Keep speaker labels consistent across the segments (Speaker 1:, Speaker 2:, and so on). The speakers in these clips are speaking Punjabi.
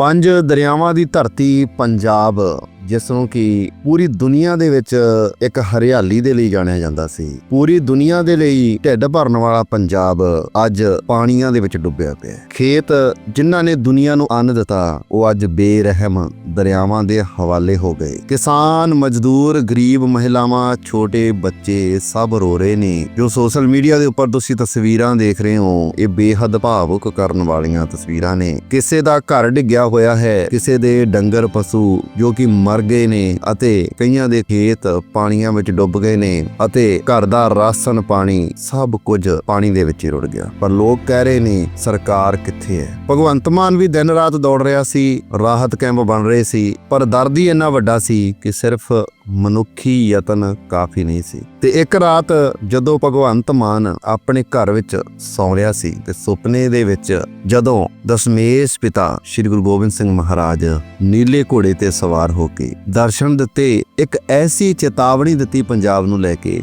Speaker 1: ਪੰਜ ਦਰਿਆਵਾਂ ਦੀ ਧਰਤੀ ਪੰਜਾਬ। ਜਿਸ ਨੂੰ ਕਿ ਪੂਰੀ ਦੁਨੀਆ ਦੇ ਵਿੱਚ ਇੱਕ ਹਰਿਆਲੀ ਦੇ ਲਈ ਜਾਣਿਆ ਜਾਂਦਾ ਸੀ। ਪੂਰੀ ਦੁਨੀਆ ਦੇ ਲਈ ਢਿੱਡ ਭਰਨ ਵਾਲਾ ਪੰਜਾਬ ਅੱਜ ਪਾਣੀਆਂ ਦੇ ਵਿੱਚ ਡੁੱਬਿਆ ਪਿਆ ਹੈ। ਖੇਤ ਜਿਨ੍ਹਾਂ ਨੇ ਦੁਨੀਆ ਨੂੰ ਅੰਨ ਦਿੱਤਾ, ਉਹ ਅੱਜ ਬੇਰਹਿਮ ਦਰਿਆਵਾਂ ਦੇ ਹਵਾਲੇ ਹੋ ਗਏ। ਕਿਸਾਨ, ਮਜ਼ਦੂਰ, ਗਰੀਬ ਮਹਿਲਾਵਾਂ, ਛੋਟੇ ਬੱਚੇ ਸਭ ਰੋ ਰਹੇ ਨੇ। ਜੋ ਸੋਸ਼ਲ ਮੀਡੀਆ ਦੇ ਉੱਪਰ ਤੁਸੀਂ ਤਸਵੀਰਾਂ ਦੇਖ ਰਹੇ ਹੋ, ਇਹ ਬੇਹੱਦ ਭਾਵੁਕ ਕਰਨ ਵਾਲੀਆਂ ਤਸਵੀਰਾਂ ਨੇ। ਕਿਸੇ ਦਾ ਘਰ ਡਿੱਗਿਆ ਹੋਇਆ ਹੈ, ਕਿਸੇ ਦੇ ਡੰਗਰ ਪਸ਼ੂ, ਜੋ ਕਿ ਮਰ ਗਏ ਨੇ ਅਤੇ ਕਈਆਂ ਦੇ ਖੇਤ ਪਾਣੀਆਂ ਵਿੱਚ ਡੁੱਬ ਗਏ ਨੇ ਅਤੇ ਘਰ ਦਾ ਰਾਸ਼ਨ ਪਾਣੀ ਸਭ ਕੁਝ ਪਾਣੀ ਦੇ ਵਿੱਚ ਹੀ ਰੁੜ ਗਿਆ। ਪਰ ਲੋਕ ਕਹਿ ਰਹੇ ਨੇ, ਸਰਕਾਰ ਕਿੱਥੇ ਹੈ? ਭਗਵੰਤ ਮਾਨ ਵੀ ਦਿਨ ਰਾਤ ਦੌੜ ਰਿਹਾ ਸੀ, ਰਾਹਤ ਕੈਂਪ ਬਣ ਰਹੇ ਸੀ, ਪਰ ਦਰਦ ਹੀ ਇੰਨਾ ਵੱਡਾ ਸੀ ਕਿ ਸਿਰਫ ਮਨੁੱਖੀ ਯਤਨ ਕਾਫੀ ਨਹੀਂ ਸੀ। ਤੇ ਇੱਕ ਰਾਤ ਜਦੋਂ ਭਗਵੰਤ ਮਾਨ ਆਪਣੇ ਘਰ ਵਿੱਚ ਸੌਂ ਰਿਹਾ ਸੀ ਤੇ ਸੁਪਨੇ ਦੇ ਵਿੱਚ ਜਦੋਂ ਦਸ਼ਮੇਸ਼ ਪਿਤਾ ਸ੍ਰੀ ਗੁਰੂ ਗੋਬਿੰਦ ਸਿੰਘ ਮਹਾਰਾਜ ਨੀਲੇ ਘੋੜੇ ਤੇ ਸਵਾਰ ਹੋ ਕੇ ਦਰਸ਼ਨ ਦਿੱਤੇ, ਇੱਕ ਐਸੀ ਚੇਤਾਵਨੀ ਦਿੱਤੀ ਪੰਜਾਬ ਨੂੰ ਲੈ ਕੇ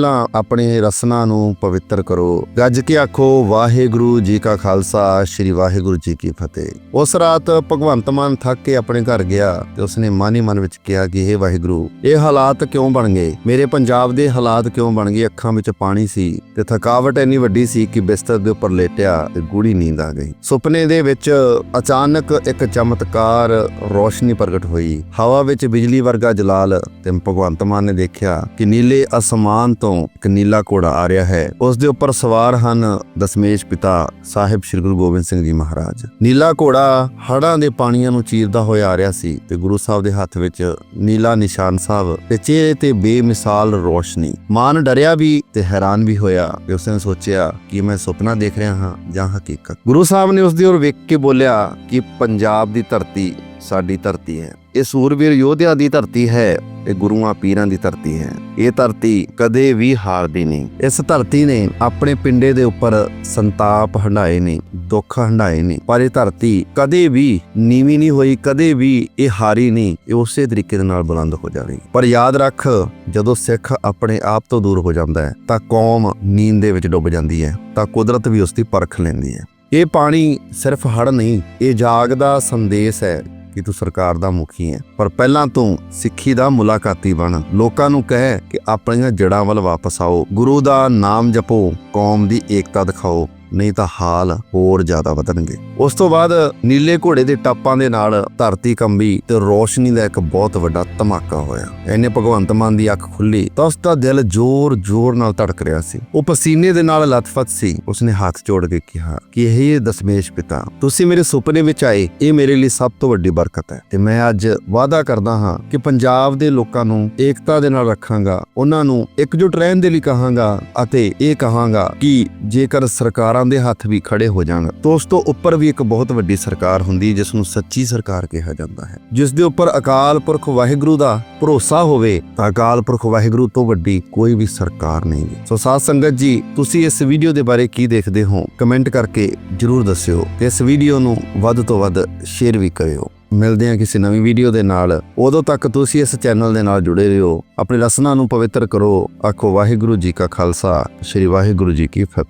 Speaker 1: ਪਹਿਲਾਂ ਆਪਣੇ ਰਸਨਾ ਨੂੰ ਪਵਿੱਤਰ ਕਰੋ। ਗੱਜ ਕੇ ਆਖੋ, ਵਾਹਿਗੁਰੂ ਜੀ ਕਾ ਖਾਲਸਾ, ਸ੍ਰੀ ਵਾਹਿਗੁਰੂ ਜੀ ਕੀ ਫਤਿਹ। ਉਸ ਰਾਤ ਭਗਵੰਤ ਮਾਨ ਥੱਕ ਕੇ ਆਪਣੇ ਘਰ ਗਿਆ ਤੇ ਉਸਨੇ ਮਨ ਹੀ ਮਨ ਵਿੱਚ ਕਿਹਾ ਕਿ ਇਹ ਵਾਹਿਗੁਰੂ, ਇਹ ਹਾਲਾਤ ਕਿਉਂ ਬਣ ਗਏ? ਮੇਰੇ ਪੰਜਾਬ ਦੇ ਹਾਲਾਤ ਕਿਉਂ ਬਣ ਗਏ? ਅੱਖਾਂ ਵਿੱਚ ਪਾਣੀ ਸੀ ਤੇ ਥਕਾਵਟ ਇੰਨੀ ਵੱਡੀ ਸੀ ਕਿ ਬਿਸਤਰ ਦੇ ਉੱਪਰ ਲੇਟਿਆ ਤੇ ਗੂੜੀ ਨੀਂਦ ਆ ਗਈ। ਸੁਪਨੇ ਦੇ ਵਿੱਚ ਅਚਾਨਕ ਇੱਕ ਚਮਤਕਾਰ ਰੋਸ਼ਨੀ ਪ੍ਰਗਟ ਹੋਈ। ਹਵਾ ਵਿੱਚ ਬਿਜਲੀ ਵਰਗਾ ਜਲਾਲ ਤੇ ਭਗਵੰਤ ਮਾਨ ਨੇ ਦੇਖਿਆ ਕਿ ਨੀਲੇ ਅਸਮਾਨ ਤੋਂ ਇੱਕ ਨੀਲਾ ਘੋੜਾ ਆ ਰਿਹਾ ਹੈ। ਉਸ ਦੇ ਉੱਪਰ ਸਵਾਰ ਹਨ ਦਸ਼ਮੇਸ਼ ਪਿਤਾ ਸਾਹਿਬ ਸ੍ਰੀ ਗੁਰੂ ਗੋਬਿੰਦ ਸਿੰਘ ਜੀ ਮਹਾਰਾਜ। ਨੀਲਾ ਘੋੜਾ ਹੜਾਂ ਦੇ ਪਾਣੀਆਂ ਨੂੰ ਚੀਰਦਾ ਹੋਇਆ ਆ ਰਿਹਾ ਸੀ ਤੇ ਗੁਰੂ ਸਾਹਿਬ ਦੇ ਹੱਥ ਵਿੱਚ ਨੀਲਾ ਨਿਸ਼ਾਨ ਸਾਹਿਬ ਤੇ ਚਿਹਰੇ ਤੇ ਬੇਮਿਸਾਲ ਰੋਸ਼ਨੀ। ਮਾਨ ਡਰਿਆ ਵੀ ਤੇ ਹੈਰਾਨ ਵੀ ਹੋਇਆ ਤੇ ਉਸਨੇ ਸੋਚਿਆ ਕਿ ਮੈਂ ਸੁਪਨਾ ਦੇਖ ਰਿਹਾ ਹਾਂ ਜਾਂ ਹਕੀਕਤ। ਗੁਰੂ ਸਾਹਿਬ ਨੇ ਉਸ ਦੀ ओर ਵੇਖ ਕੇ ਬੋਲਿਆ ਕਿ ਪੰਜਾਬ ਦੀ ਧਰਤੀ ਸਾਡੀ ਧਰਤੀ ਹੈ। ਇਹ ਸੂਰਵੀਰ ਯੋਧਿਆਂ ਦੀ ਧਰਤੀ ਹੈ, ਇਹ ਗੁਰੂਆਂ ਪੀਰਾਂ ਦੀ ਧਰਤੀ ਹੈ। ਇਹ ਧਰਤੀ ਕਦੇ ਵੀ ਹਾਰਦੀ ਨਹੀਂ। ਇਸ ਧਰਤੀ ਨੇ ਆਪਣੇ ਪਿੰਡੇ ਦੇ ਉੱਪਰ ਸੰਤਾਪ ਹੰਡਾਏ ਨੇ ਦੁੱਖ ਹੰਡਾਏ ਨੇ ਪਰ ਇਹ ਧਰਤੀ ਕਦੇ ਵੀ ਨੀਵੀਂ ਨਹੀਂ ਹੋਈ, ਕਦੇ ਵੀ ਇਹ ਹਾਰੀ ਨਹੀਂ। ਇਹ ਉਸੇ ਤਰੀਕੇ ਦੇ ਨਾਲ ਬੁਲੰਦ ਹੋ ਜਾਵੇਗੀ ਪਰ ਯਾਦ ਰੱਖ, ਜਦੋਂ ਸਿੱਖ ਆਪਣੇ ਆਪ ਤੋਂ ਦੂਰ ਹੋ ਜਾਂਦਾ ਹੈ, ਤਾਂ ਕੌਮ ਨੀਂਦ ਦੇ ਵਿੱਚ ਡੁੱਬ ਜਾਂਦੀ ਹੈ, ਤਾਂ ਕੁਦਰਤ ਵੀ ਉਸ ਦੀ ਪਰਖ ਲੈਂਦੀ ਹੈ। ਇਹ ਪਾਣੀ ਸਿਰਫ ਹੜ ਨਹੀਂ, ਇਹ ਜਾਗ ਦਾ ਸੰਦੇਸ਼ ਹੈ ਕਿ ਤੂੰ ਸਰਕਾਰ ਦਾ ਮੁਖੀ ਹੈ। ਪਰ ਪਹਿਲਾਂ ਤੂੰ ਸਿੱਖੀ ਦਾ ਮੁਲਾਕਾਤੀ ਬਣ। ਲੋਕਾਂ ਨੂੰ ਕਹਿ ਕਿ ਆਪਣੀਆਂ ਜੜ੍ਹਾਂ ਵੱਲ ਵਾਪਸ ਆਓ। ਗੁਰੂ ਦਾ ਨਾਮ ਜਪੋ। ਕੌਮ ਦੀ ਏਕਤਾ ਦਿਖਾਓ। ਨਹੀਂ ਤਾਂ ਹਾਲ ਹੋਰ ਜ਼ਿਆਦਾ ਵਧਣਗੇ। ਉਸ ਤੋਂ ਬਾਅਦ ਨੀਲੇ ਘੋੜੇ ਦੇ ਟੱਪਾਂ ਦੇ ਨਾਲ ਧਰਤੀ ਕੰਬੀ ਤੇ ਰੋਸ਼ਨੀ ਦਾ ਇੱਕ ਬਹੁਤ ਵੱਡਾ ਧਮਾਕਾ ਹੋਇਆ। ਇਹਨੇ ਭਗਵੰਤ ਮਾਨ ਦੀ ਅੱਖ ਖੁੱਲੀ ਤਾਂ ਉਸ ਦਾ ਦਿਲ ਜ਼ੋਰ-ਜ਼ੋਰ ਨਾਲ ਧੜਕ ਰਿਹਾ ਸੀ। ਉਹ ਪਸੀਨੇ ਦੇ ਨਾਲ ਲਤਫਤ ਸੀ। ਉਸਨੇ ਹੱਥ ਜੋੜ ਕੇ ਕਿਹਾ ਕਿ ਇਹ ਦਸ਼ਮੇਸ਼ ਪਿਤਾ, ਤੁਸੀਂ ਮੇਰੇ ਸੁਪਨੇ ਵਿੱਚ ਆਏ, ਇਹ ਮੇਰੇ ਲਈ ਸਭ ਤੋਂ ਵੱਡੀ ਬਰਕਤ ਹੈ। ਤੇ ਮੈਂ ਅੱਜ ਵਾਅਦਾ ਕਰਦਾ ਹਾਂ ਕਿ ਪੰਜਾਬ ਦੇ ਲੋਕਾਂ ਨੂੰ ਏਕਤਾ ਦੇ ਨਾਲ ਰੱਖਾਂਗਾ, ਉਹਨਾਂ ਨੂੰ ਇਕਜੁੱਟ ਰਹਿਣ ਦੇ ਲਈ ਕਹਾਂਗਾ ਅਤੇ ਇਹ ਕਹਾਂਗਾ ਕਿ ਜੇਕਰ ਸਰਕਾਰਾਂ ਦੇ ਹੱਥ ਵੀ ਖੜੇ ਹੋ ਜਾਣ ਤਾਂ ਉਸ ਤੋਂ ਉੱਪਰ ਵੀ ਇੱਕ ਬਹੁਤ ਵੱਡੀ ਸਰਕਾਰ ਹੁੰਦੀ ਜਿਸ ਨੂੰ ਸੱਚੀ ਸਰਕਾਰ ਕਿਹਾ ਜਾਂਦਾ ਹੈ। ਜਿਸ ਦੇ ਉੱਪਰ ਅਕਾਲ ਪੁਰਖ ਵਾਹਿਗੁਰੂ ਦਾ ਭਰੋਸਾ ਹੋਵੇ, ਤਾਂ ਅਕਾਲ ਪੁਰਖ ਵਾਹਿਗੁਰੂ ਤੋਂ ਵੱਡੀ ਕੋਈ ਵੀ ਸਰਕਾਰ ਨਹੀਂ ਹੈ। ਸੋ ਸਾਧ ਸੰਗਤ ਜੀ, ਤੁਸੀਂ ਇਸ ਵੀਡੀਓ ਦੇ ਬਾਰੇ ਕੀ ਦੇਖਦੇ ਹੋ? ਕਮੈਂਟ ਕਰਕੇ ਜਰੂਰ ਦੱਸਿਓ ਤੇ ਇਸ ਵੀਡੀਓ ਨੂੰ ਵੱਧ ਤੋਂ ਵੱਧ ਸ਼ੇਅਰ ਵੀ ਕਰਿਓ। ਮਿਲਦੇ ਹਾਂ ਕਿਸੇ ਨਵੀਂ ਵੀਡੀਓ ਦੇ ਨਾਲ। ਉਦੋਂ ਤੱਕ ਤੁਸੀਂ ਇਸ ਚੈਨਲ ਦੇ ਨਾਲ ਜੁੜੇ ਰਹੋ। ਆਪਣੇ ਰਸਨਾ ਨੂੰ ਪਵਿੱਤਰ ਕਰੋ। ਆਖੋ ਵਾਹਿਗੁਰੂ ਜੀ ਕਾ ਖਾਲਸਾ। ਸ੍ਰੀ ਵਾਹਿਗੁਰੂ ਜੀ ਕੀ ਫਤਿਹ।